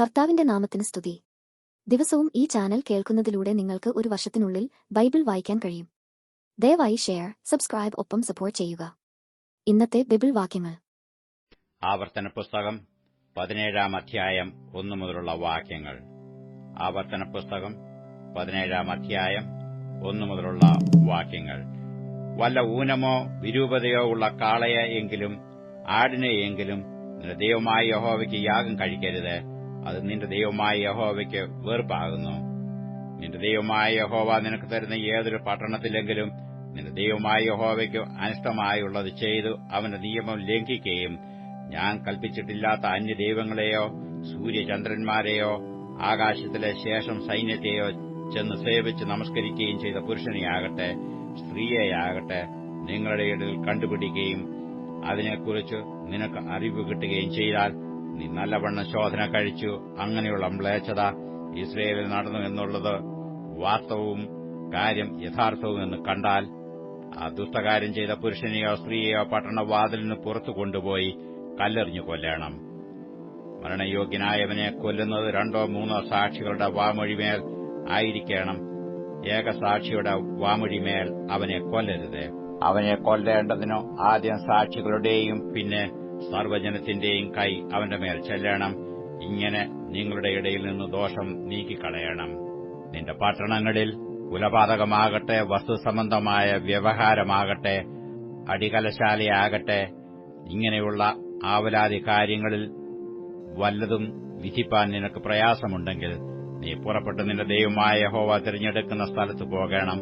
കർത്താവിന്റെ നാമത്തിന് സ്തുതി. ദിവസവും ഈ ചാനൽ കേൾക്കുന്നതിലൂടെ നിങ്ങൾക്ക് ഒരു വർഷത്തിനുള്ളിൽ ബൈബിൾ വായിക്കാൻ കഴിയും. ദയവായി ഷെയർ സബ്സ്ക്രൈബ് ഒപ്പം സപ്പോർട്ട് ചെയ്യുക. ഇന്നത്തെ ബൈബിൾ വാക്യങ്ങൾ. ആവർത്തന പുസ്തകം പതിനേഴാം അധ്യായം ഒന്നു മുതലുള്ള വാക്യങ്ങൾ. ആവർത്തന പുസ്തകം പതിനേഴാം അധ്യായം ഒന്നു മുതലുള്ള വാക്യങ്ങൾ. വല്ല ഊനമോ വിരൂപതയോ ഉള്ള കാളയെങ്കിലും എങ്കിലും ആടിനെ നിന്റെ ദൈവമായ യഹോവയ്ക്ക് യാഗം കഴിക്കരുത്. അത് നിന്റെ ദൈവമായ യഹോവയ്ക്ക് വെറുപ്പാകുന്നു. നിന്റെ ദൈവമായ യഹോവ നിനക്ക് തരുന്ന ഏതൊരു പട്ടണത്തിലെങ്കിലും നിന്റെ ദൈവമായ യഹോവയ്ക്ക് അനിഷ്ടമായുള്ളത് ചെയ്തു അവന്റെ നിയമം ലംഘിക്കുകയും ഞാൻ കൽപ്പിച്ചിട്ടില്ലാത്ത അന്യ ദൈവങ്ങളെയോ സൂര്യചന്ദ്രന്മാരെയോ ആകാശത്തിലെ ശേഷം സൈന്യത്തെയോ ചെന്ന് സേവിച്ച് നമസ്കരിക്കുകയും ചെയ്ത പുരുഷനെയാകട്ടെ സ്ത്രീയെയാകട്ടെ നിങ്ങളുടെ ഇടയിൽ കണ്ടുപിടിക്കുകയും അതിനെക്കുറിച്ച് നിനക്ക് അറിവ് കിട്ടുകയും ചെയ്താൽ നീ നല്ലവണ്ണം ശോധന കഴിച്ചു. അങ്ങനെയുള്ള മ്ലേച്ഛത ഇസ്രയേലിൽ നടന്നു എന്നുള്ളത് വാസ്തവവും കാര്യം യഥാർത്ഥവും എന്ന് കണ്ടാൽ ആ ദുഷ്ടകാര്യം ചെയ്ത പുരുഷനെയോ സ്ത്രീയെയോ പട്ടണവാതിലിന് പുറത്തു കൊണ്ടുപോയി കല്ലെറിഞ്ഞു കൊല്ലണം. മരണയോഗ്യനായവനെ കൊല്ലുന്നത് രണ്ടോ മൂന്നോ സാക്ഷികളുടെ വാമൊഴിമേൽ ആയിരിക്കണം. ഏകസാക്ഷിയുടെ വാമൊഴിമേൽ അവനെ കൊല്ലരുത്. അവനെ കൊല്ലേണ്ടതിനോ ആദ്യം സാക്ഷികളുടെയും പിന്നെ സർവജനത്തിന്റെയും കൈ അവന്റെ മേൽ ചെല്ലണം. ഇങ്ങനെ നിങ്ങളുടെ ഇടയിൽ നിന്ന് ദോഷം നീക്കിക്കളയണം. നിന്റെ പട്ടണങ്ങളിൽ കുലപാതകമാകട്ടെ വസ്തുസംബന്ധമായ വ്യവഹാരമാകട്ടെ അടികലശാലയാകട്ടെ ഇങ്ങനെയുള്ള ആവലാതി കാര്യങ്ങളിൽ വല്ലതും വിധിപ്പാൻ നിനക്ക് പ്രയാസമുണ്ടെങ്കിൽ നീ പുറപ്പെട്ട് നിന്റെ ദൈവമായ ഹോവ തിരഞ്ഞെടുക്കുന്ന സ്ഥലത്ത് പോകണം.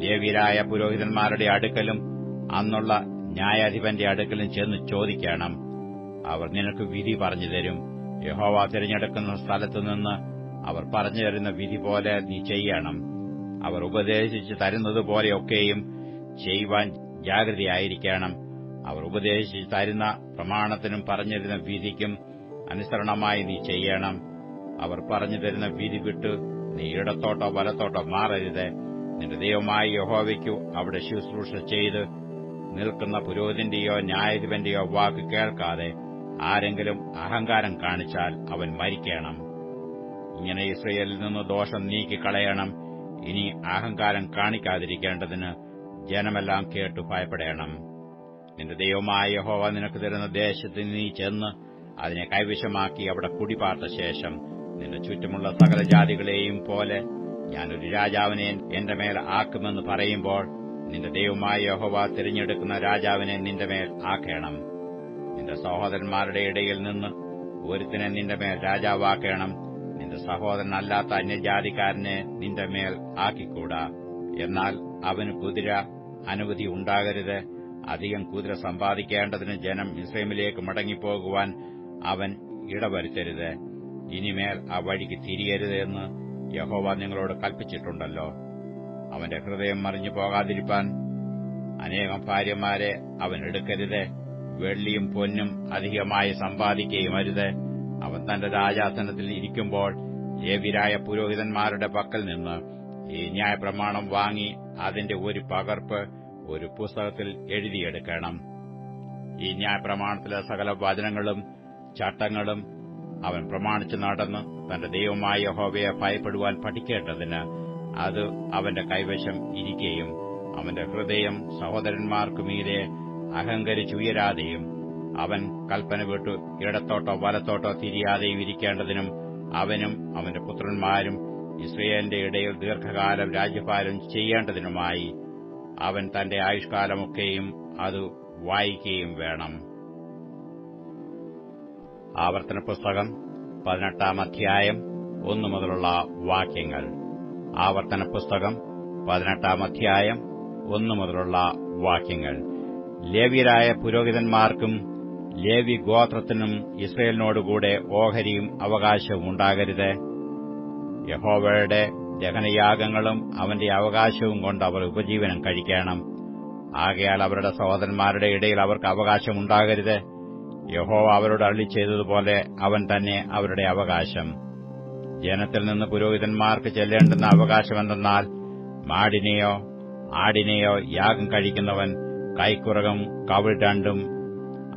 ലേവിയരായ പുരോഹിതന്മാരുടെ അടുക്കലും അന്നുള്ള ന്യായാധിപന്റെ അടുക്കലും ചെന്ന് ചോദിക്കണം. അവർ നിനക്ക് വിധി പറഞ്ഞു തരും. യഹോവ തിരഞ്ഞെടുക്കുന്ന സ്ഥലത്തു നിന്ന് അവർ പറഞ്ഞു തരുന്ന വിധി പോലെ നീ ചെയ്യണം. അവർ ഉപദേശിച്ച് തരുന്നതുപോലെയൊക്കെയും ചെയ്യുവാൻ ജാഗ്രതയായിരിക്കണം. അവർ ഉപദേശിച്ച് തരുന്ന പ്രമാണത്തിനും പറഞ്ഞിരുന്ന വിധിക്കും അനുസരണമായി നീ ചെയ്യണം. അവർ പറഞ്ഞു തരുന്ന വിധി വിട്ട് നീ ഇടത്തോട്ടോ വലത്തോട്ടോ മാറരുത്. നിന്റെ ദൈവമായ യഹോവയ്ക്കു അവിടെ ശുശ്രൂഷ ചെയ്ത് നിൽക്കുന്ന പുരോഹിതന്റെയോ ന്യായാധിപന്റെയോ വാക്ക് കേൾക്കാതെ ആരെങ്കിലും അഹങ്കാരം കാണിച്ചാൽ അവൻ മരിക്കണം. ഇങ്ങനെ ഇസ്രയേലിൽ നിന്ന് ദോഷം നീക്കിക്കളയണം. ഇനി അഹങ്കാരം കാണിക്കാതിരിക്കേണ്ടതിന് ജനമെല്ലാം കേട്ടു ഭയപ്പെടേണം. നിന്റെ ദൈവമായ യഹോവ നിനക്ക് തരുന്ന ദേശത്ത് നീ ചെന്ന് അതിനെ കൈവശമാക്കി അവിടെ കുടിപാർത്ത ശേഷം നിന്റെ ചുറ്റുമുള്ള സകല ജാതികളെയും പോലെ ഞാനൊരു രാജാവിനെ എന്റെ മേൽ ആക്കുമെന്ന് പറയുമ്പോൾ നിന്റെ ദൈവമായ യഹോവ തിരഞ്ഞെടുക്കുന്ന രാജാവിനെ നിന്റെ മേൽ ആക്കേണം നിന്റെ സഹോദരന്മാരുടെ ഇടയിൽ നിന്ന് ഒരുത്തിനെ നിന്റെ മേൽ രാജാവാക്കേണം നിന്റെ സഹോദരനല്ലാത്ത അന്യജാതിക്കാരനെ നിന്റെ മേൽ ആക്കിക്കൂടാ. എന്നാൽ അവന് കുതിര അനുമതി ഉണ്ടാകരുത്. അധികം കുതിര സമ്പാദിക്കേണ്ടതിന് ജനം ഇസ്രൈമിലേക്ക് മടങ്ങിപ്പോകുവാൻ അവൻ ഇടവരുത്തരുത്. ഇനിമേൽ ആ വഴിക്ക് തിരിയരുത് എന്ന് യഹോവ നിങ്ങളോട് കൽപ്പിച്ചിട്ടുണ്ടല്ലോ. അവന്റെ ഹൃദയം മറിഞ്ഞു പോകാതിരിപ്പാൻ അനേകം ഭാര്യമാരെ അവൻ എടുക്കരുത്. വെള്ളിയും പൊന്നും അധികമായി സമ്പാദിക്കുകയും അരുത്. അവൻ തന്റെ രാജാസനത്തിൽ ഇരിക്കുമ്പോൾ ലേവിരായ പുരോഹിതന്മാരുടെ പക്കൽ നിന്ന് ഈ ന്യായപ്രമാണം വാങ്ങി അതിന്റെ ഒരു പകർപ്പ് ഒരു പുസ്തകത്തിൽ എഴുതിയെടുക്കണം. ഈ ന്യായപ്രമാണത്തിലെ സകല വചനങ്ങളും ചട്ടങ്ങളും അവൻ പ്രമാണിച്ചു നടന്ന് തന്റെ ദൈവമായ യഹോവയെ ഭയപ്പെടുവാൻ പഠിക്കേണ്ടതിന് അത് അവന്റെ കൈവശം ഇരിക്കുകയും അവന്റെ ഹൃദയം സഹോദരന്മാർക്കു മീതെ അഹങ്കരിച്ചുയരാതെയും അവൻ കൽപ്പന വിട്ടു ഇടത്തോട്ടോ വലത്തോട്ടോ തിരിയാതെയും ഇരിക്കേണ്ടതിനും അവനും അവന്റെ പുത്രന്മാരും ഇസ്രയേലിന്റെ ഇടയിൽ ദീർഘകാലം രാജ്യപാലം ചെയ്യേണ്ടതിനുമായി അവൻ തന്റെ ആയുഷ്കാലമൊക്കെയും അത് വായിക്കുകയും വേണം. ആവർത്തന പുസ്തകം പതിനെട്ടാം അധ്യായം ഒന്നു മുതലുള്ള വാക്യങ്ങൾ. ആവർത്തന പുസ്തകം പതിനെട്ടാം അധ്യായം ഒന്നു മുതലുള്ള വാക്യങ്ങൾ. ലേവ്യരായ പുരോഹിതന്മാർക്കും ലേവി ഗോത്രത്തിനും ഇസ്രയേലിനോടുകൂടെ ഓഹരിയും അവകാശവും ഉണ്ടാകരുത്. യഹോവയുടെ ദഹനയാഗങ്ങളും അവന്റെ അവകാശവും കൊണ്ട് അവർ ഉപജീവനം കഴിക്കണം. ആകയാൽ അവരുടെ സഹോദരന്മാരുടെ ഇടയിൽ അവർക്ക് അവകാശമുണ്ടാകരുത് യഹോവ അവരോട് അള്ളി ചെയ്തതുപോലെ അവൻ തന്നെ അവരുടെ അവകാശം. ജനത്തിൽ നിന്ന് പുരോഹിതന്മാർക്ക് ചെല്ലേണ്ടുന്ന അവകാശമെന്തെന്നാൽ മാടിനെയോ ആടിനെയോ യാഗം കഴിക്കുന്നവൻ കൈക്കുറകും കവിൾ രണ്ടും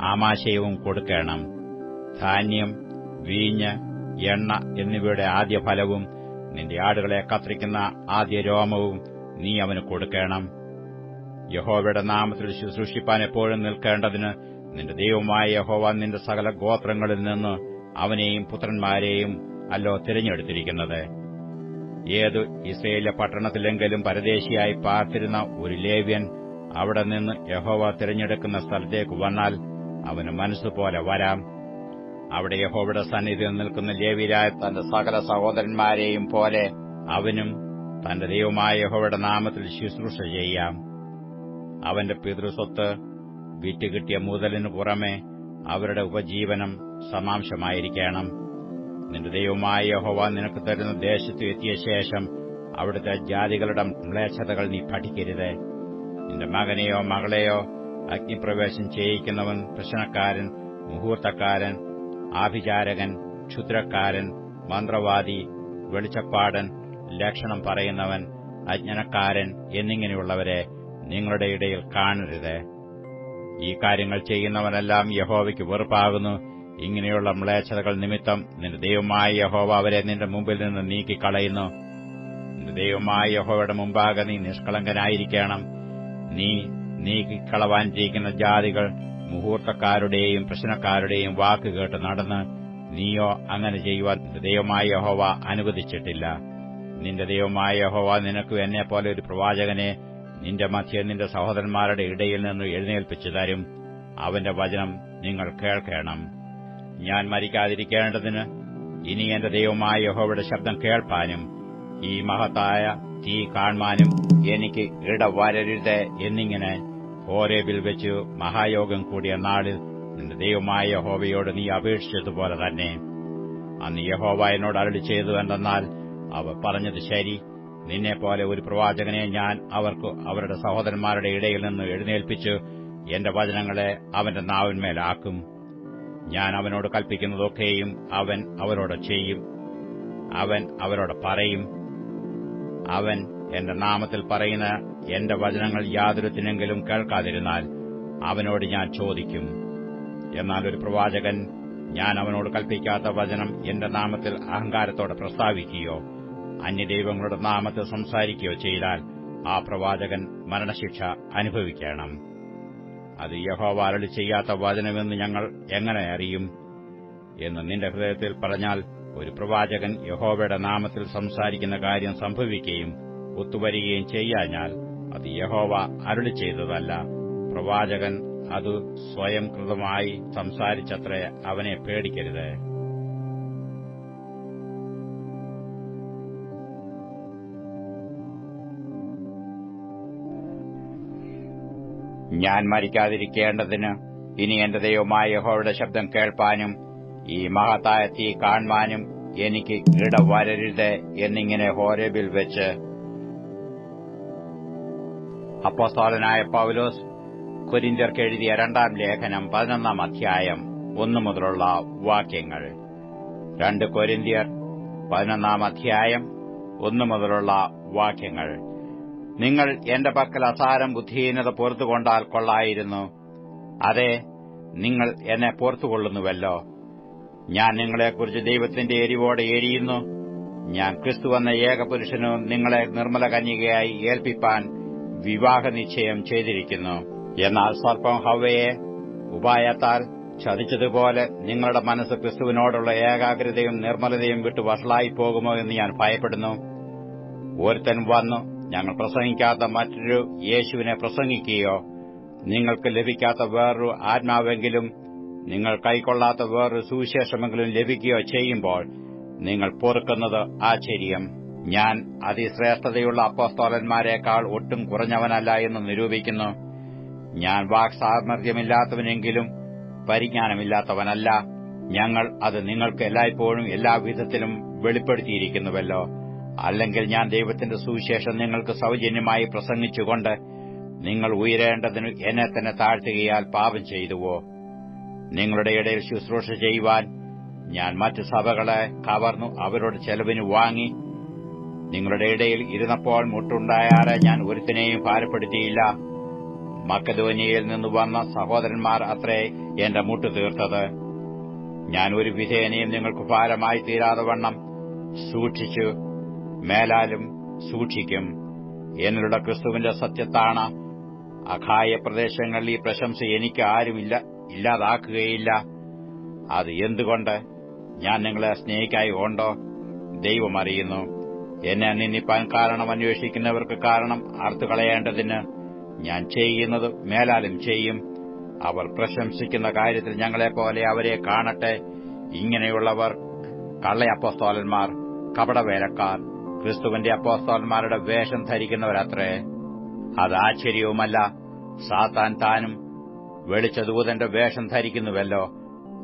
ആമാശയവും കൊടുക്കണം. ധാന്യം വീഞ്ഞ് എണ്ണ എന്നിവയുടെ ആദ്യ ഫലവും നിന്റെ ആടുകളെ കത്തിരിക്കുന്ന ആദ്യ രോമവും നീ അവന് കൊടുക്കണം. യഹോവയുടെ നാമത്തിൽ ശുശ്രൂഷിപ്പാൻ എപ്പോഴും നിൽക്കേണ്ടതിന് നിന്റെ ദൈവമായ യഹോവ നിന്റെ സകല ഗോത്രങ്ങളിൽ നിന്ന് അവനെയും പുത്രന്മാരെയും അല്ലോ തിരഞ്ഞെടുത്തിരിക്കുന്നത്. ഏതു ഇസ്രയേലിലെ പട്ടണത്തിലെങ്കിലും പരദേശിയായി പാർത്തിരുന്ന ഒരു ലേവ്യൻ അവിടെ നിന്ന് യഹോവ തിരഞ്ഞെടുക്കുന്ന സ്ഥലത്തേക്ക് വന്നാൽ അവന് മനസ്സുപോലെ വരാം. അവിടെ യഹോവയുടെ സന്നിധിയിൽ നിൽക്കുന്ന ലേവിരായ തന്റെ സകല സഹോദരന്മാരെയും പോലെ അവനും തന്റെ ദൈവമായ യഹോവയുടെ നാമത്തിൽ ശുശ്രൂഷ ചെയ്യാം. അവന്റെ പിതൃസ്വത്ത് വിറ്റുകിട്ടിയ മുതലിനു പുറമെ അവരുടെ ഉപജീവനം സമാംശമായിരിക്കണം. നിന്റെ ദൈവമായ യഹോവ നിനക്ക് തരുന്ന ദേശത്ത് എത്തിയ ശേഷം അവിടുത്തെ ജാതികളുടെ മ്ലേച്ഛതകൾ നീ പഠിക്കരുത്. നിന്റെ മകനെയോ മകളെയോ അഗ്നിപ്രവേശം ചെയ്യിക്കുന്നവൻ പ്രശ്നക്കാരൻ മുഹൂർത്തക്കാരൻ ആഭിചാരകൻ ക്ഷുദ്രക്കാരൻ മന്ത്രവാദി വെളിച്ചപ്പാടൻ ലക്ഷണം പറയുന്നവൻ അജ്ഞനക്കാരൻ എന്നിങ്ങനെയുള്ളവരെ നിങ്ങളുടെ ഇടയിൽ കാണരുത്. ഈ കാര്യങ്ങൾ ചെയ്യുന്നവനെല്ലാം യഹോവയ്ക്ക് വെറുപ്പാകുന്നു. ഇങ്ങനെയുള്ള മ്ലേച്ഛതകൾ നിമിത്തം നിന്റെ ദൈവമായ യഹോവ അവരെ നിന്റെ മുമ്പിൽ നിന്ന് നീക്കിക്കളയുന്നു. നിന്റെ ദൈവമായ യഹോവയുടെ മുമ്പാകെ നീ നിഷ്കളങ്കനായിരിക്കണം. നീ നീക്കിക്കളവാനിരിക്കുന്ന ജാതികൾ മുഹൂർത്തക്കാരുടെയും പ്രശ്നക്കാരുടെയും വാക്ക് കേട്ട് നടന്ന് നീയോ അങ്ങനെ ചെയ്യുവാൻ നിന്റെ ദൈവമായ യഹോവ അനുവദിച്ചിട്ടില്ല. നിന്റെ ദൈവമായ യഹോവ നിനക്ക് എന്നെപ്പോലെ ഒരു പ്രവാചകനെ നിന്റെ മധ്യ നിന്റെ സഹോദരന്മാരുടെ ഇടയിൽ നിന്ന് എഴുന്നേൽപ്പിച്ചു തരും. അവന്റെ വചനം നിങ്ങൾ കേൾക്കണം. ഞാൻ മരിക്കാതിരിക്കേണ്ടതിന് ഇനി എന്റെ ദൈവമായ യഹോവയുടെ ശബ്ദം കേൾപ്പാനും ഈ മഹത്തായ തീ കാണുവാനും എനിക്ക് ഇടവരരുത് എന്നിങ്ങനെ ഹോരേബിൽ വെച്ച് മഹായോഗം കൂടിയ നാളിൽ നിന്റെ ദൈവമായ യഹോവയോട് നീ അപേക്ഷിച്ചതുപോലെ തന്നെ. അന്ന് യഹോവ എന്നോട് അരളി ചെയ്തു എന്തെന്നാൽ അവർ പറഞ്ഞത് ശരി. നിന്നെപ്പോലെ ഒരു പ്രവാചകനെ ഞാൻ അവർക്ക് അവരുടെ സഹോദരന്മാരുടെ ഇടയിൽ നിന്ന് എഴുന്നേൽപ്പിച്ച് എന്റെ വചനങ്ങളെ അവന്റെ നാവിന്മേലാക്കും ഞാൻ അവനോട് കൽപ്പിക്കുന്നതൊക്കെയും അവൻ അവരോട് ചെയ്യും. അവൻ അവരോട് പറയും. അവൻ എന്റെ നാമത്തിൽ പറയുന്ന എന്റെ വചനങ്ങൾ യാതൊരുത്തിനെങ്കിലും കേൾക്കാതിരുന്നാൽ അവനോട് ഞാൻ ചോദിക്കും. എന്നാൽ ഒരു പ്രവാചകൻ ഞാൻ അവനോട് കൽപ്പിക്കാത്ത വചനം എന്റെ നാമത്തിൽ അഹങ്കാരത്തോടെ പ്രസ്താവിക്കുകയോ അന്യദൈവങ്ങളുടെ നാമത്തിൽ സംസാരിക്കുകയോ ചെയ്താൽ ആ പ്രവാചകൻ മരണശിക്ഷ അനുഭവിക്കണം. അത് യഹോവ അരളി ചെയ്യാത്ത വചനമെന്ന് ഞങ്ങൾ എങ്ങനെ അറിയും? എന്ന് നിന്റെ ഹൃദയത്തിൽ പറഞ്ഞാൽ ഒരു പ്രവാചകൻ യഹോവയുടെ നാമത്തിൽ സംസാരിക്കുന്ന കാര്യം സംഭവിക്കുകയും ഒത്തുവരികയും ചെയ്യാഞ്ഞാൽ അത് യഹോവ അരുളി ചെയ്തതല്ല. പ്രവാചകൻ അത് സ്വയം കൃതമായി സംസാരിച്ചത്രേ അവനെ പേടിക്കരുത്. ഞാൻ മരിക്കാതിരിക്കേണ്ടതിന് ഇനി എന്റെ ദൈവമായ യഹോയുടെ ശബ്ദം കേൾപ്പാനും ഈ മഹത്തായ തീ കാണുവാനും എനിക്ക് ഇടവരരുത് എന്നിങ്ങനെ ഹോരേബിൽ വെച്ച്. അപ്പോസ്തോലനായ പൗലോസ് കൊരിന്ത്യർക്ക് എഴുതിയ രണ്ടാം ലേഖനം പതിനൊന്നാം അധ്യായം ഒന്നു മുതലുള്ള വാക്യങ്ങൾ. രണ്ട് കൊരിന്തിയർ പതിനൊന്നാം അധ്യായം ഒന്നു മുതലുള്ള വാക്യങ്ങൾ. നിങ്ങൾ എന്റെ പക്കൽ അസാരം ബുദ്ധിഹീനത പുറത്തുകൊണ്ടാൽ കൊള്ളായിരുന്നു. അതെ നിങ്ങൾ എന്നെ പുറത്തുകൊള്ളുന്നുവല്ലോ ഞാൻ നിങ്ങളെക്കുറിച്ച് ദൈവത്തിന്റെ എരിവോടെ എരിയുന്നു. ഞാൻ ക്രിസ്തു എന്ന ഏകപുരുഷനു നിങ്ങളെ നിർമ്മല കന്യകയായി ഏൽപ്പിപ്പാൻ വിവാഹ നിശ്ചയം ചെയ്തിരിക്കുന്നു. എന്നാൽ സർപ്പം ഹവയെ ഉപായത്താൽ ചതിച്ചതുപോലെ നിങ്ങളുടെ മനസ്സ് ക്രിസ്തുവിനോടുള്ള ഏകാഗ്രതയും നിർമ്മലതയും വിട്ട് വഷളായി പോകുമോ എന്ന് ഞാൻ ഭയപ്പെടുന്നു. ഒരുത്തൻ വന്നു ഞങ്ങൾ പ്രസംഗിക്കാത്ത മറ്റൊരു യേശുവിനെ പ്രസംഗിക്കുകയോ നിങ്ങൾക്ക് ലഭിക്കാത്ത വേറൊരു ആത്മാവെങ്കിലും നിങ്ങൾ കൈക്കൊള്ളാത്ത വേറൊരു സുവിശേഷമെങ്കിലും ലഭിക്കുകയോ ചെയ്യുമ്പോൾ നിങ്ങൾ പൊറുക്കുന്നത് ആശ്ചര്യം. ഞാൻ അതിശ്രേഷ്ഠതയുള്ള അപ്പോസ്തോലന്മാരെക്കാൾ ഒട്ടും കുറഞ്ഞവനല്ല എന്ന് നിരൂപിക്കുന്നു. ഞാൻ വാക്സാമർഥ്യമില്ലാത്തവനെങ്കിലും പരിജ്ഞാനമില്ലാത്തവനല്ല. ഞങ്ങൾ അത് നിങ്ങൾക്ക് എല്ലായ്പ്പോഴും എല്ലാവിധത്തിലും വെളിപ്പെടുത്തിയിരിക്കുന്നുവല്ലോ. അല്ലെങ്കിൽ ഞാൻ ദൈവത്തിന്റെ സുവിശേഷം നിങ്ങൾക്ക് സൗജന്യമായി പ്രസംഗിച്ചുകൊണ്ട് നിങ്ങൾ ഉയരേണ്ടതിന് എന്നെ തന്നെ താഴ്ത്തുകയാൽ പാപം ചെയ്തുവോ? നിങ്ങളുടെ ഇടയിൽ ശുശ്രൂഷ ചെയ്യുവാൻ ഞാൻ മറ്റു സഭകളെ കവർന്നു അവരുടെ ചെലവിന് വാങ്ങി. നിങ്ങളുടെ ഇടയിൽ ഇരുന്നപ്പോൾ മുട്ടുണ്ടായാറെ ഞാൻ ഒരുത്തിനെയും ഭാരപ്പെടുത്തിയില്ല. മക്കധ്വനിയിൽ നിന്ന് വന്ന സഹോദരന്മാർ അത്രേ എന്റെ മുട്ടു തീർത്തത്. ഞാൻ ഒരു വിധേനയും നിങ്ങൾക്ക് ഭാരമായി തീരാതെ വണ്ണം സൂക്ഷിച്ചു. മേലാലും സൂക്ഷിക്കും. എന്നുള്ള ക്രിസ്തുവിന്റെ സത്യത്താണ്. അഖായ പ്രദേശങ്ങളിൽ ഈ പ്രശംസ എനിക്ക് ആരുമില്ല ഇല്ലാതാക്കുകയില്ല. അത് എന്തുകൊണ്ട്? ഞാൻ നിങ്ങളെ സ്നേഹിക്കായി കൊണ്ടോ ദൈവം അറിയുന്നു. എന്നെ നിന്ദിപ്പാൻ കാരണം അന്വേഷിക്കുന്നവർക്ക് കാരണം അർത്തുകളയേണ്ടതിന് ഞാൻ ചെയ്യുന്നത് മേലാലും ചെയ്യും. അവർ പ്രശംസിക്കുന്ന കാര്യത്തിൽ ഞങ്ങളെപ്പോലെ അവരെ കാണട്ടെ. ഇങ്ങനെയുള്ളവർ കള്ളയപ്പസ്തോലന്മാർ കപടവേലക്കാർ ക്രിസ്തുവിന്റെ അപ്പോസ്തോന്മാരുടെ വേഷം ധരിക്കുന്നവരത്രേ അത് ആശ്ചര്യവുമല്ല. സാത്താൻ താനും വെളിച്ചദൂതന്റെ വേഷം ധരിക്കുന്നുവല്ലോ.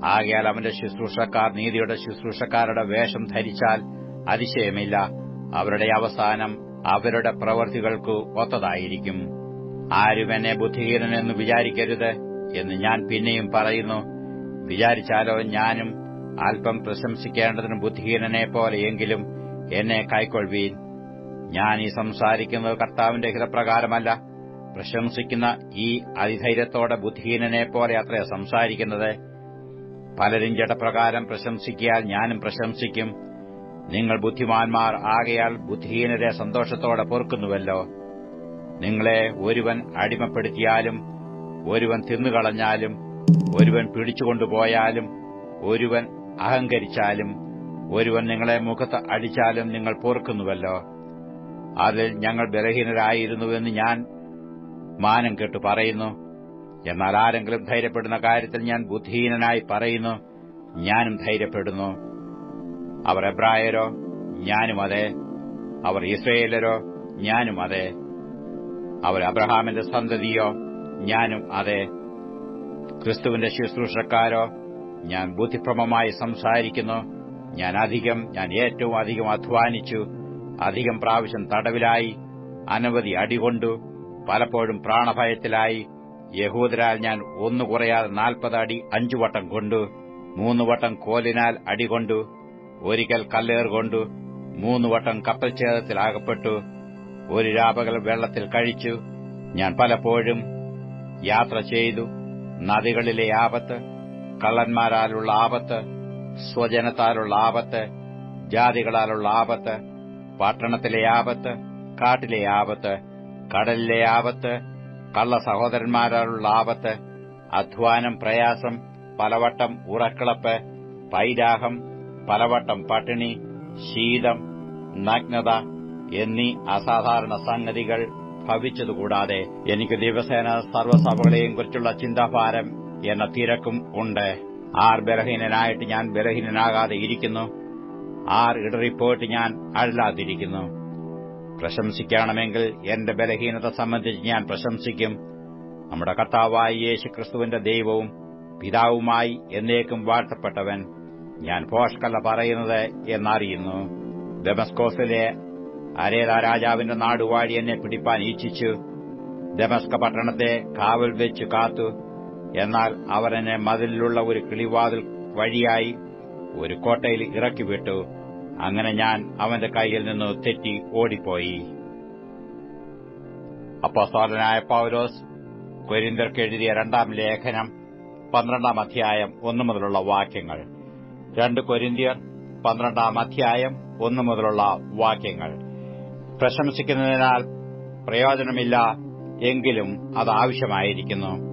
ആകയാൽ അവന്റെ ശുശ്രൂഷക്കാർ നീതിയുടെ ശുശ്രൂഷക്കാരുടെ വേഷം ധരിച്ചാൽ അതിശയമില്ല. അവരുടെ അവസാനം അവരുടെ പ്രവൃത്തികൾക്കു ഒത്തതായിരിക്കും. ആരും എന്നെ ബുദ്ധിഹീനനെന്ന് വിചാരിക്കരുത് എന്ന് ഞാൻ പിന്നെയും പറയുന്നു. വിചാരിച്ചാലോ ഞാനും അല്പം പ്രശംസിക്കേണ്ടതിന് ബുദ്ധിഹീനനെ പോലെയെങ്കിലും എന്നെ കൈക്കൊള്ളുവീൻ ഞാൻ ഈ സംസാരിക്കുന്നത് കർത്താവിന്റെ ഹിതപ്രകാരമല്ല. പ്രശംസിക്കുന്ന ഈ അതിധൈര്യത്തോടെ ബുദ്ധിഹീനനെ പോലെ അത്രേ സംസാരിക്കുന്നത്. പലരും ജഡപ്രകാരം പ്രശംസിക്കിയാൽ ഞാനും പ്രശംസിക്കും. നിങ്ങൾ ബുദ്ധിമാന്മാർ ആകയാൽ ബുദ്ധിഹീനരെ സന്തോഷത്തോടെ പൊറുക്കുന്നുവല്ലോ. നിങ്ങളെ ഒരുവൻ അടിമപ്പെടുത്തിയാലും ഒരുവൻ തിന്നുകളഞ്ഞാലും ഒരുവൻ പിടിച്ചുകൊണ്ടുപോയാലും ഒരുവൻ അഹങ്കരിച്ചാലും ഒരുവൻ നിങ്ങളെ മുഖത്ത് അടിച്ചാലും നിങ്ങൾ പൊറുക്കുന്നുവല്ലോ. അതിൽ ഞങ്ങൾ ബലഹീനരായിരുന്നുവെന്ന് ഞാൻ മാനം കേട്ടു പറയുന്നു. എന്നാൽ ആരെങ്കിലും ധൈര്യപ്പെടുന്ന കാര്യത്തിൽ ഞാൻ ബുദ്ധിഹീനനായി പറയുന്നു. ഞാനും ധൈര്യപ്പെടുന്നു. അവർ എബ്രായരോ ഞാനും അതെ. അവർ ഇസ്രയേലരോ ഞാനും അതെ. അവർ അബ്രഹാമിന്റെ സന്തതിയോ ഞാനും അതെ. ക്രിസ്തുവിന്റെ ശുശ്രൂഷക്കാരോ ഞാൻ ബുദ്ധിഭ്രമമായി സംസാരിക്കുന്നു. ഞാൻ അധികം ഞാൻ ഏറ്റവും അധികം അധ്വാനിച്ചു. അധികം പ്രാവശ്യം തടവിലായി. അനവധി അടികൊണ്ടു പലപ്പോഴും പ്രാണഭയത്തിലായി. യഹൂദരാൽ ഞാൻ ഒന്നു കുറയാതെ നാൽപ്പത് അടി അഞ്ചു വട്ടം കൊണ്ടു. മൂന്നു വട്ടം കോലിനാൽ അടികൊണ്ടു ഒരിക്കൽ കല്ലേർ കൊണ്ടു. മൂന്നു വട്ടം കപ്പൽ ഛേദത്തിൽ അകപ്പെട്ടു. ഒരു രാപകൽ വെള്ളത്തിൽ കഴിച്ചു. ഞാൻ പലപ്പോഴും യാത്ര ചെയ്തു. നദികളിലെ ആപത്ത് കള്ളന്മാരാലുള്ള ആപത്ത് സ്വജനത്താലുള്ള ആപത്ത് ജാതികളാലുള്ള ആപത്ത് പട്ടണത്തിലെ ആപത്ത് കാട്ടിലെ ആപത്ത് കടലിലെ ആപത്ത് കള്ള സഹോദരന്മാരാലുള്ള ആപത്ത് അധ്വാനം പ്രയാസം പലവട്ടം ഉറക്കിളപ്പ് പൈരാഹം പലവട്ടം പട്ടിണി ശീതം നഗ്നത എന്നീ അസാധാരണ സംഗതികൾ ഭവിച്ചതുകൂടാതെ എനിക്ക് ദിവസേന സർവസഭകളെയും കുറിച്ചുള്ള ചിന്താഭാരം എന്ന തിരക്കും ഉണ്ട്. ആർ ബലഹീനനായിട്ട് ഞാൻ ബലഹീനനാകാതെ ഇരിക്കുന്നു. ആർ ഇടറിപ്പോയിട്ട് ഞാൻ അഴലാതിരിക്കുന്നു പ്രശംസിക്കണമെങ്കിൽ എന്റെ ബലഹീനത സംബന്ധിച്ച് ഞാൻ പ്രശംസിക്കും. നമ്മുടെ കർത്താവായ യേശു ക്രിസ്തുവിന്റെ ദൈവവും പിതാവുമായി എന്നേക്കും വാഴ്ത്തപ്പെട്ടവൻ ഞാൻ പോഷ്കല്ല പറയുന്നത് എന്നറിയുന്നു. ഡെമസ്കോസിലെ അരേത രാജാവിന്റെ നാടുവാഴി എന്നെ പിടിപ്പാൻ ഈച്ഛിച്ചു. ഡെമസ്ക പട്ടണത്തെ കാവൽ വെച്ചു കാത്തു. എന്നാൽ അവരെന്നെ മതിലിലുള്ള ഒരു കിളിവാതിൽ വഴിയായി ഒരു കോട്ടയിൽ ഇറക്കിവിട്ടു. അങ്ങനെ ഞാൻ അവന്റെ കൈയിൽ നിന്ന് തെറ്റി ഓടിപ്പോയി. അപ്പോസ്തോലനായ പൗലോസ് കൊരിന്തർക്ക് എഴുതിയ രണ്ടാം ലേഖനം പന്ത്രണ്ടാം അധ്യായം ഒന്നു മുതലുള്ള വാക്യങ്ങൾ. രണ്ട് കൊരിന്തിയർ പന്ത്രണ്ടാം അധ്യായം ഒന്നു മുതലുള്ള വാക്യങ്ങൾ. പ്രശംസിക്കുന്നതിനാൽ പ്രയോജനമില്ല എങ്കിലും അത് ആവശ്യമായിരിക്കുന്നു.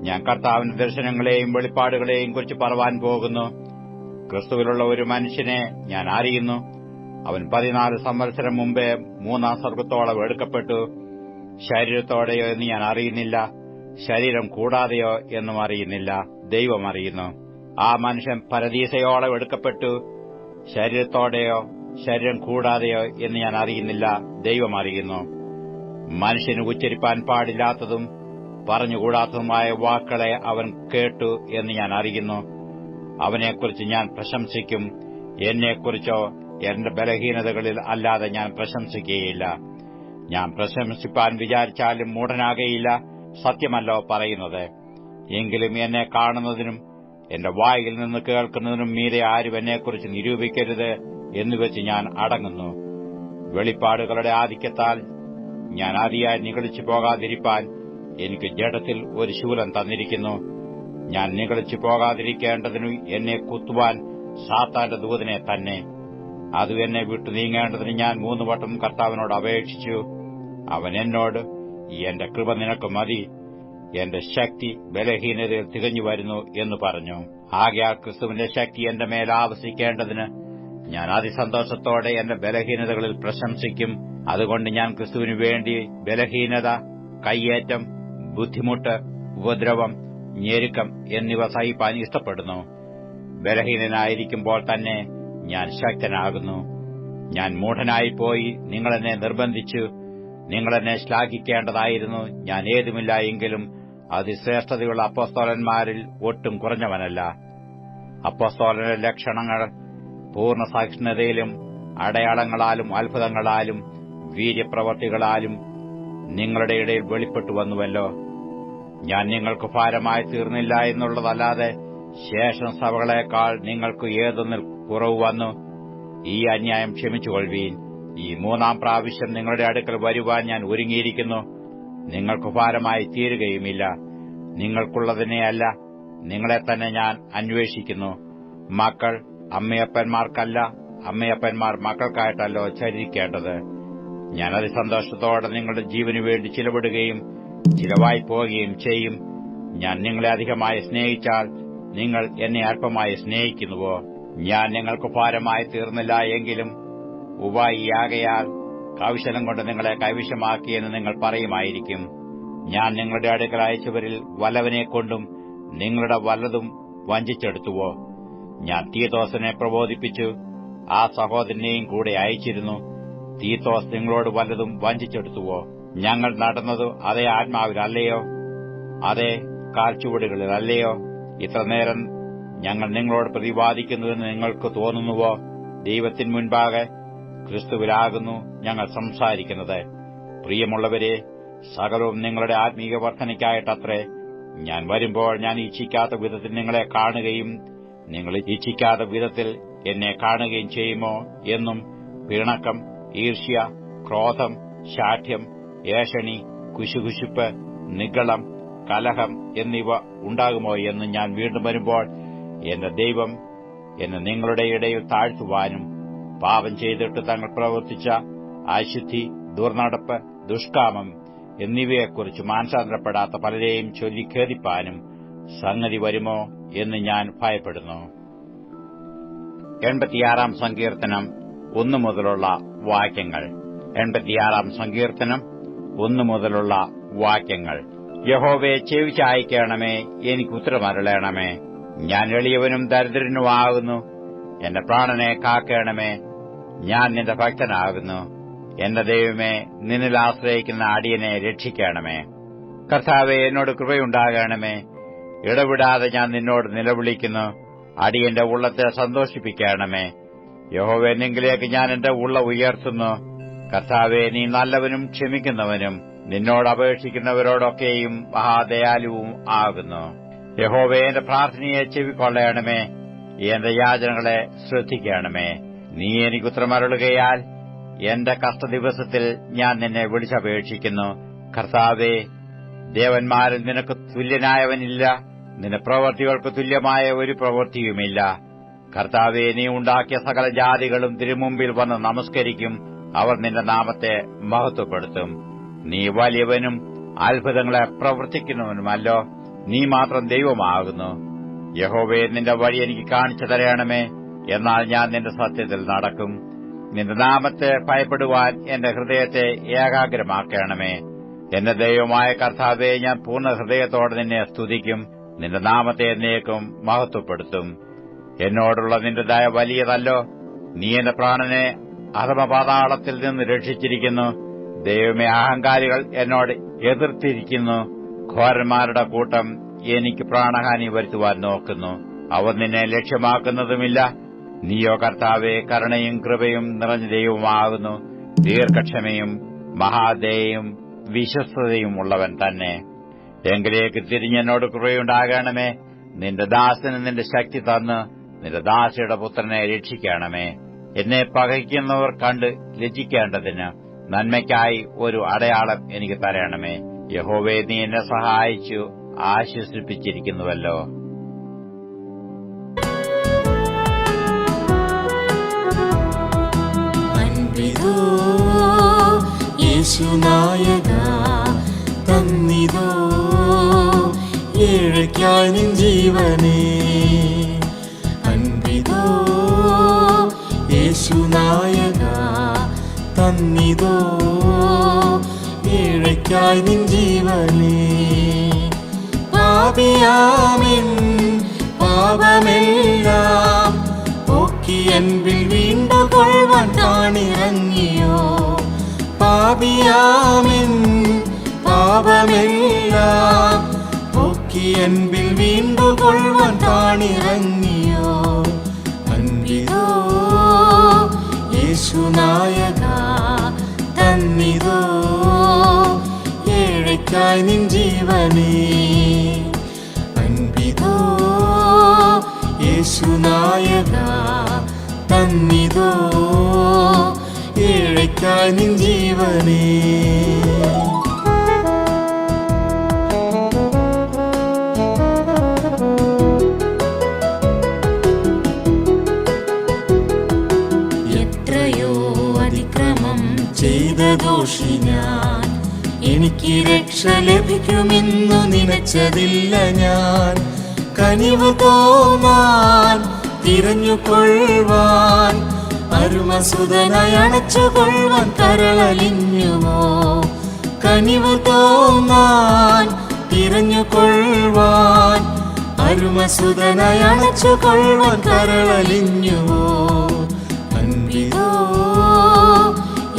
ഞാൻ കർത്താവിന്റെ ദർശനങ്ങളെയും വെളിപ്പാടുകളെയും കുറിച്ച് പറവാൻ പോകുന്നു. ക്രിസ്തുവിലുള്ള ഒരു മനുഷ്യനെ ഞാൻ അറിയുന്നു. അവൻ പതിനാല് സംവത്സരം മുമ്പേ മൂന്നാം സ്വർഗത്തോളം എടുക്കപ്പെട്ടു. ശരീരത്തോടെയോ എന്ന് ഞാൻ അറിയുന്നില്ല. ശരീരം കൂടാതെയോ എന്നും അറിയുന്നില്ല. ദൈവം അറിയുന്നു. ആ മനുഷ്യൻ പരദീസയോളം എടുക്കപ്പെട്ടു. ശരീരത്തോടെയോ ശരീരം കൂടാതെയോ എന്ന് ഞാൻ അറിയുന്നില്ല. ദൈവം അറിയുന്നു. മനുഷ്യന് ഉച്ചരിപ്പാൻ പാടില്ലാത്തതും പറഞ്ഞുകൂടാത്തതുമായ വാക്കുകളെ അവൻ കേട്ടു എന്ന് ഞാൻ അറിയുന്നു. അവനെക്കുറിച്ച് ഞാൻ പ്രശംസിക്കും. എന്നെക്കുറിച്ചോ എന്റെ ബലഹീനതകളിൽ അല്ലാതെ ഞാൻ പ്രശംസിക്കുകയില്ല. ഞാൻ പ്രശംസിപ്പാൻ വിചാരിച്ചാലും മൂഢനാകയില്ല സത്യമല്ലോ പറയുന്നത്. എങ്കിലും എന്നെ കാണുന്നതിനും എന്റെ വായിൽ നിന്ന് കേൾക്കുന്നതിനും മീരെ ആരും എന്നെക്കുറിച്ച് നിരൂപിക്കരുത് എന്നുവെച്ച് ഞാൻ അടങ്ങുന്നു. വെളിപ്പാടുകളുടെ ആധിക്യത്താൽ ഞാൻ ആദിയായി നിഗളിച്ചു പോകാതിരിപ്പാൻ എനിക്ക് ജഡത്തിൽ ഒരു ശൂലം തന്നിരിക്കുന്നു. ഞാൻ നികളിച്ചു പോകാതിരിക്കേണ്ടതിനു എന്നെ കുത്തുവാൻ സാത്താന്റെ ദൂതനെ തന്നെ. അത് എന്നെ വിട്ടു നീങ്ങേണ്ടതിന് ഞാൻ മൂന്ന് വട്ടം കർത്താവിനോട് അപേക്ഷിച്ചു. അവൻ എന്നോട് എന്റെ കൃപ നിനക്ക് മതി. എന്റെ ശക്തി ബലഹീനതയിൽ തികഞ്ഞു വരുന്നു എന്ന് പറഞ്ഞു. ആകയാൽ ക്രിസ്തുവിന്റെ ശക്തി എന്റെ മേൽ ആവസിക്കേണ്ടതിന് ഞാൻ അതിസന്തോഷത്തോടെ എന്റെ ബലഹീനതകളിൽ പ്രശംസിക്കും. അതുകൊണ്ട് ഞാൻ ക്രിസ്തുവിനു വേണ്ടി ബലഹീനത കയ്യേറ്റം ബുദ്ധിമുട്ട് ഉപദ്രവം ഞെരുക്കം എന്നിവ സഹിപ്പാൻ ഇഷ്ടപ്പെടുന്നു. ബലഹീനനായിരിക്കുമ്പോൾ തന്നെ ഞാൻ ശക്തനാകുന്നു. ഞാൻ മൂഢനായി പോയി നിങ്ങളെന്നെ നിർബന്ധിച്ചു. നിങ്ങളെന്നെ ശ്ലാഘിക്കേണ്ടതായിരുന്നു. ഞാൻ ഏതുമില്ല എങ്കിലും അതിശ്രേഷ്ഠതയുള്ള അപ്പസ്തോലന്മാരിൽ ഒട്ടും കുറഞ്ഞവനല്ല. അപ്പസ്തോലന്റെ ലക്ഷണങ്ങൾ പൂർണ സഹിഷ്ണുതയിലും അടയാളങ്ങളാലും അത്ഭുതങ്ങളാലും വീര്യപ്രവർത്തികളാലും നിങ്ങളുടെ ഇടയിൽ വെളിപ്പെട്ടു വന്നുവല്ലോ. ഞാൻ നിങ്ങൾക്ക് ഭാരമായി തീർന്നില്ല എന്നുള്ളതല്ലാതെ ശേഷം സഭകളെക്കാൾ നിങ്ങൾക്ക് ഏതൊന്നിൽ കുറവ് വന്നു? ഈ അന്യായം ക്ഷമിച്ചുകൊള്ളുവീൻ. ഈ മൂന്നാം പ്രാവശ്യം നിങ്ങളുടെ അടുക്കൽ വരുവാൻ ഞാൻ ഒരുങ്ങിയിരിക്കുന്നു. നിങ്ങൾക്ക് ഭാരമായി തീരുകയുമില്ല. നിങ്ങൾക്കുള്ളതിനെയല്ല നിങ്ങളെ തന്നെ ഞാൻ അന്വേഷിക്കുന്നു. മക്കൾ അമ്മയപ്പന്മാർക്കല്ല അമ്മയപ്പന്മാർ മക്കൾക്കായിട്ടല്ലോ ചരിക്കേണ്ടത്. ഞാൻ അതിസന്തോഷത്തോടെ നിങ്ങളുടെ ജീവനു വേണ്ടി ചിലവിടുകയും ചിലവായി പോവുകയും ചെയ്യും. ഞാൻ നിങ്ങളെ അധികമായി സ്നേഹിച്ചാൽ നിങ്ങൾ എന്നെ അല്പമായി സ്നേഹിക്കുന്നുവോ? ഞാൻ നിങ്ങൾക്ക് ഭാരമായി തീർന്നില്ല എങ്കിലും ഉപായിയാകയാൽ കൗശലം കൊണ്ട് നിങ്ങളെ കൈവശമാക്കിയെന്ന് നിങ്ങൾ പറയുമായിരിക്കും. ഞാൻ നിങ്ങളുടെ അടുക്കൽ അയച്ചവരിൽ വല്ലവനെ കൊണ്ടും നിങ്ങളുടെ വല്ലതും വഞ്ചിച്ചെടുത്തുവോ? ഞാൻ തീതോസനെ പ്രബോധിപ്പിച്ചു ആ സഹോദരനെയും കൂടെ അയച്ചിരുന്നു. തീത്തോസ് നിങ്ങളോട് വല്ലതും വഞ്ചിച്ചെടുത്തുവോ? ഞങ്ങൾ നടന്നത് അതേ ആത്മാവിലല്ലയോ? അതേ കാൽച്ചുവടുകളിലല്ലയോ? ഇത്ര നേരം ഞങ്ങൾ നിങ്ങളോട് പ്രതിപാദിക്കുന്നുവെന്ന് നിങ്ങൾക്ക് തോന്നുന്നുവോ? ദൈവത്തിന് മുൻപാകെ ക്രിസ്തുവിലാകുന്നു ഞങ്ങൾ സംസാരിക്കുന്നത്. പ്രിയമുള്ളവരെ സകലവും നിങ്ങളുടെ ആത്മീയ വർധനയ്ക്കായിട്ടത്രേ. ഞാൻ വരുമ്പോൾ ഞാൻ ഇച്ഛിക്കാത്ത വിധത്തിൽ നിങ്ങളെ കാണുകയും നിങ്ങൾ ഇച്ഛിക്കാത്ത വിധത്തിൽ എന്നെ കാണുകയും ചെയ്യുമോ എന്നും പിണക്കം ഈർഷ്യ ക്രോധം ശാഠ്യം ഏഷണി കുശുകുശുപ്പ് നിഗളം കലഹം എന്നിവ ഉണ്ടാകുമോ എന്ന് ഞാൻ വീണ്ടും വരുമ്പോൾ എന്റെ ദൈവം എന്നെ നിങ്ങളുടെ ഇടയിൽ താഴ്ത്തുവാനും പാപം ചെയ്തിട്ട് തങ്ങൾ പ്രവർത്തിച്ച അശുദ്ധി ദുർനടപ്പ് ദുഷ്കാമം എന്നിവയെക്കുറിച്ച് മാനസാന്തരപ്പെടാത്ത പലരെയും ചൊല്ലി സംഗതി വരുമോ എന്ന് ഞാൻ ഭയപ്പെടുന്നു. എൺപത്തിയാറാം സങ്കീർത്തനം ഒന്നു മുതലുള്ള വാക്യങ്ങൾ. എൺപത്തിയാറാം സങ്കീർത്തനം ഒന്നു മുതലുള്ള വാക്യങ്ങൾ. യഹോവയെ ചെവി ചായ്ക്കണമേ എനിക്ക് ഉത്തരമരുളയണമേ ഞാൻ എളിയവനും ദരിദ്രനുമാകുന്നു. എന്റെ പ്രാണനെ കാക്കണമേ. ഞാൻ നിന്റെ ഭക്തനാകുന്നു. എന്റെ ദൈവമേ നിന്നിൽ ആശ്രയിക്കുന്ന അടിയനെ രക്ഷിക്കണമേ. കർത്താവെ എന്നോട് കൃപയുണ്ടാകണമേ. ഇടവിടാതെ ഞാൻ നിന്നോട് നിലവിളിക്കുന്നു. അടിയന്റെ ഉള്ളത്തെ സന്തോഷിപ്പിക്കണമേ. യഹോവ എന്നെങ്കിലേക്ക് ഞാൻ എന്റെ ഉള്ള ഉയർത്തുന്നു. കർത്താവെ നീ നല്ലവനും ക്ഷമിക്കുന്നവനും നിന്നോട് അപേക്ഷിക്കുന്നവരോടൊക്കെയും മഹാദയാലുവും ആകുന്നു. യഹോവെ എന്റെ പ്രാർത്ഥനയെ ചെവിക്കൊള്ളയണമേ എന്റെ യാചനകളെ ശ്രദ്ധിക്കണമേ. നീ എനിക്ക് ഉത്തരമരുളുകയാൽ എന്റെ കഷ്ടദിവസത്തിൽ ഞാൻ നിന്നെ വിളിച്ചപേക്ഷിക്കുന്നു. കർത്താവെ ദേവന്മാരിൽ നിനക്ക് തുല്യനായവനില്ല നിന്റെ പ്രവൃത്തികൾക്ക് തുല്യമായ ഒരു പ്രവൃത്തിയുമില്ല. കർത്താവെ നീ ഉണ്ടാക്കിയ സകല ജാതികളും തിരുമുമ്പിൽ വന്ന് നമസ്കരിക്കും. അവർ നിന്റെ നാമത്തെ മഹത്വപ്പെടുത്തും. നീ വലിയവനും അത്ഭുതങ്ങളെ പ്രവർത്തിക്കുന്നവനുമല്ലോ. നീ മാത്രം ദൈവമാകുന്നു. യഹോവയെ നിന്റെ വഴി എനിക്ക് കാണിച്ചു തരയണമേ എന്നാൽ ഞാൻ നിന്റെ സത്യത്തിൽ നടക്കും. നിന്റെ നാമത്തെ ഭയപ്പെടുവാൻ എന്റെ ഹൃദയത്തെ ഏകാഗ്രമാക്കണമേ. എന്റെ ദൈവമായ കർത്താവെ ഞാൻ പൂർണ ഹൃദയത്തോടെ നിന്നെ സ്തുതിക്കും. നിന്റെ നാമത്തെ എന്നേക്കും മഹത്വപ്പെടുത്തും. എന്നോടുള്ള നിന്റെ ദയ വലിയതല്ലോ. നീ എന്റെ പ്രാണനെ അധമപാതാളത്തിൽ നിന്ന് രക്ഷിച്ചിരിക്കുന്നു. ദൈവമേ അഹങ്കാരികൾ എന്നോട് എതിർത്തിരിക്കുന്നു. ഘോരന്മാരുടെ കൂട്ടം എനിക്ക് പ്രാണഹാനി വരുത്തുവാൻ നോക്കുന്നു. അവർ നിന്നെ ലക്ഷ്യമാക്കുന്നതുമില്ല. നീയോ കർത്താവെ കരുണയും കൃപയും നിറഞ്ഞ ദൈവമാകുന്നു ദീർഘക്ഷമയും മഹാദേയും വിശ്വസ്തയും ഉള്ളവൻ തന്നെ. എങ്കിലേക്ക് തിരിഞ്ഞെന്നോട് കൃപയുണ്ടാകണമേ. നിന്റെ ദാസന് നിന്റെ ശക്തി തന്ന് നിന്റെ ദാസയുടെ പുത്രനെ രക്ഷിക്കണമേ. എന്നെ പകയ്ക്കുന്നവർ കണ്ട് ലജിക്കേണ്ടതിന് നന്മയ്ക്കായി ഒരു അടയാളം എനിക്ക് തരണമേ. യഹോവേ നീ എന്നെ സഹായിച്ചു ആശ്വസിപ്പിച്ചിരിക്കുന്നുവല്ലോ. ജീവനേ. തന്നിതോ ഇഴയ്ക്കായി നിൻ ജീവനേ. പാപിയാമിൻ പാപമെല്ലാം പോക്കി അൻപിൽ വീണ്ടു കൊള്ളുവാൻ താണിറങ്ങിയോ. പാപിയാമിൻ പാപമെല്ലാം പോക്കി അൻപിൽ വീണ്ടു കൊള്ളുവാൻ താണിറങ്ങിയോ. അൻപിതോ യേശുനായക ഏഴയ്ക്കായി നിൻ ജീവനേ അൻപിതോ യേശുനായക തന്നിതോ ഏഴയ്ക്കായി നിൻ ജീവനേ രക്ഷ ലഭിക്കുമെന്നു നനച്ചതില്ല ഞാൻ. കനിവ് തോന്നാൻ തിരഞ്ഞുകൊള്ളുവാൻ അരുമസുതനായി അണച്ചുകൊള്ളുവാൻ കരളലിഞ്ഞുമോ കനിവ് തോന്നാൻ തിരഞ്ഞുകൊള്ളുവാൻ അരുമസുതനായി അണച്ചുകൊള്ളുവാൻ കരളലിഞ്ഞുവോ? അൻപിതോ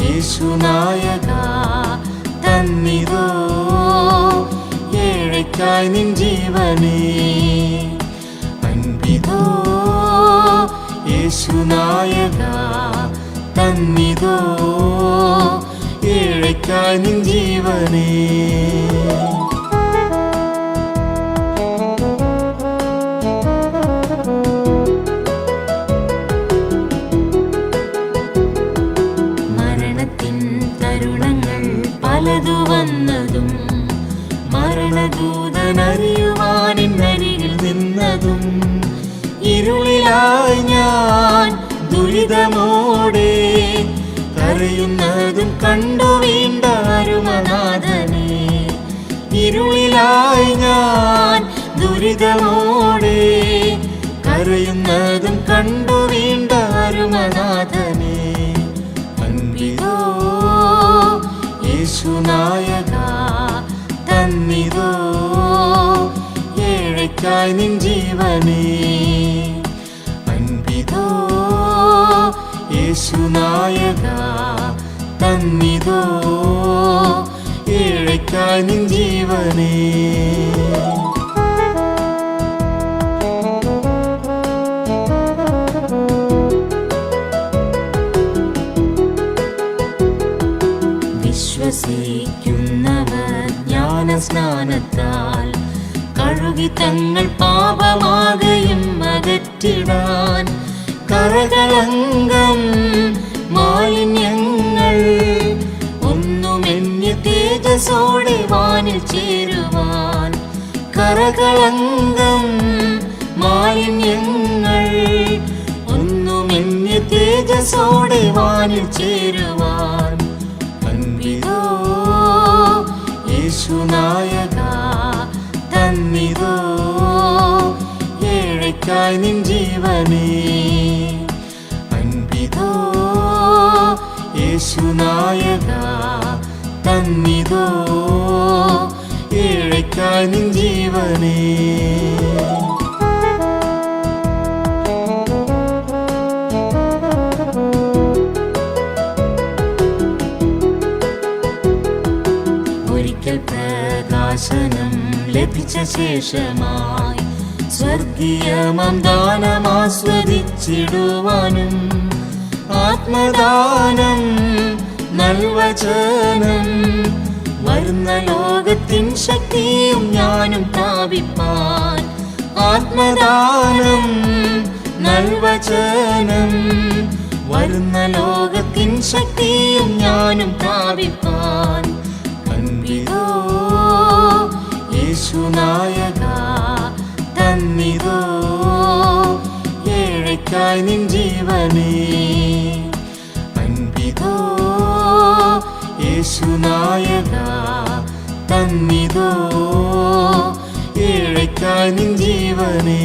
യേശുനായക ഏഴയ്ക്കായി നിൻ ജീവനേ അൻപിതോ യേശുനായക തന്നിതോ ഏഴയ്ക്കായി നിൻ ജീവനേ. ദുരിതമോടെ കരയുന്നതും കണ്ടു വീണ്ട അരുമനാഥനെ. അൻപിതോ യേശുനായക തന്നിതോ ഏഴയ്ക്കായി നിൻ ജീവനേ. അൻപിതോ യേശുനായക തന്നിതോ ഏഴയ്ക്കായി നിൻ ജീവനേ. കഴുകി തങ്ങൾ പാപമാകയും അകറ്റിടാൻ കറകളങ്കം മാലിന്യങ്ങൾ ഒന്നുമെന്യ തേജസോടെ വാനിൽ ചേരുവാൻ കറകളങ്കം മാലിന്യങ്ങൾ ഒന്നുമെന്യ തേജസോടെ വാനിൽ ചേരുവാൻ തന്നിതോ ഏഴയ്ക്കായി നിൻ ജീവനേ. ഒരിക്കൽ പ്രകാശനം ലഭിച്ച ശേഷമായി സ്വർഗീയമം ദാനമാസ്വദിച്ചിടുവാനും ആത്മദാനം നൽവചനം. വരുന്ന ലോകത്തിൻ ശക്തിയും ഞാനും പ്രാപിപ്പാൻ ആത്മദാനം നൽവചനം. വരുന്ന ലോകത്തിൻ ശക്തിയും ഞാനും പ്രാപിപ്പാൻ അൻപിതോ യേശുനായക തന്നിതോ ഏഴയ്ക്കായി നിൻ ജീവനേ. അൻപിതോ യേശുനായക തന്നിതോ ഏഴയ്ക്കായി നിൻ ജീവനേ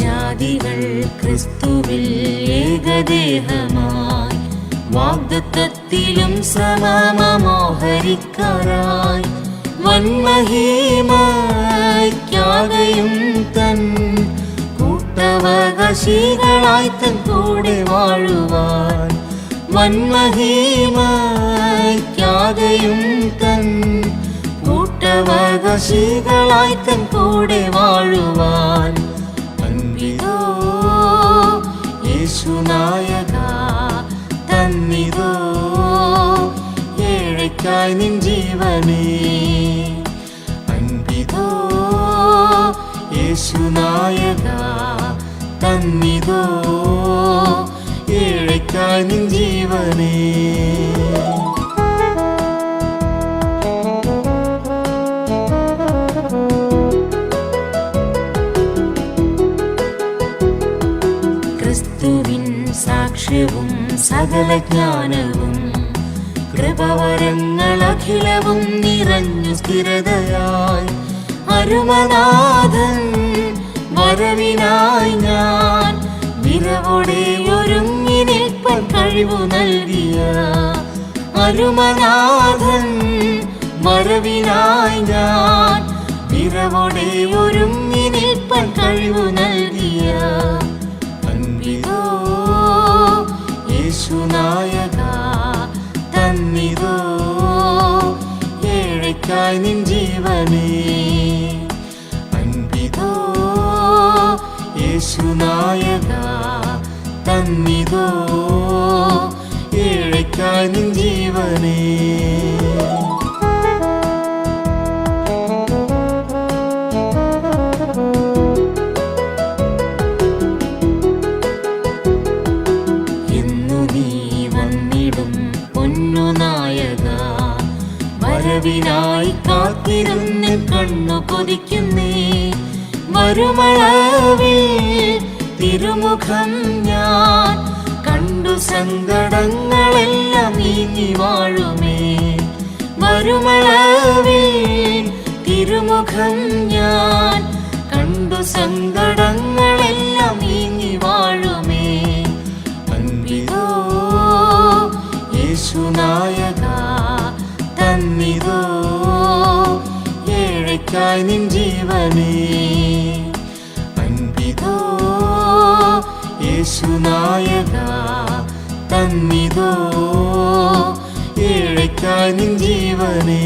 ജാതികൾ ക്രിസ്തുവിൽ ഏകദേഹമായി വാഗ്ദത്തത്തിലും സമമോഹരിക്കാരായി വന്മഹീമയ്ക്കാകയും തൻ കൂട്ടവകാശികളായി തൻ കൂടെ വാഴുവാൻ വന്മഹീമയ്ക്കാകെയും തൻ കൂട്ടവകാശികളായി തൻ കൂടെ വാഴുവാൻ അൻപിതോ യേശുനായക തന്നിതോ ഏഴയ്ക്കായി നിൻ ജീവനേ. യേശുനായക തന്നിതോ ഏഴയ്ക്കായി ജീവനേ. ക്രിസ്തുവിൻ സാക്ഷ്യവും സകല ജ്ഞാനവും കൃപവരങ്ങൾ അഖിലവും നിറഞ്ഞു സ്ഥിരതയായി. അരുമനാഥൻ വരവിനായി ഞാൻ വിരവോടെ ഒരുങ്ങി നിൽപ്പൻ കഴിവു നൽകിയ അരുമനാഥൻ വരവിനായി ഞാൻ വിരവോടെ ഒരുങ്ങി നിൽപ്പൻ കഴിവു നൽകിയ അൻപിതോ യേശുനായക തന്നിതോ ഏഴയ്ക്കായി നിൻ ജീവനേ. യേശുനായക തന്നിതോ ഏഴയ്ക്കായി നിൻ ജീവനേ. കാത്തിരുന്ന് കണ്ണു കൊതിക്കുന്നേ വരുമളവിൽ തിരുമുഖം ഞാൻ കണ്ടു സങ്കടങ്ങളെല്ലാം നീങ്ങി വാഴുമേ. വരുമളവിൽ തിരുമുഖം ഞാൻ കണ്ടു സങ്കടങ്ങളെല്ലാം നീങ്ങി വാഴുമേ. അൻപിതോ യേശുനായക തന്നിതോ ഏഴയ്ക്കായി നിൻ ജീവനേ. യേശുനായക തന്നിതോ ഏഴയ്ക്കായി നിൻ ജീവനേ.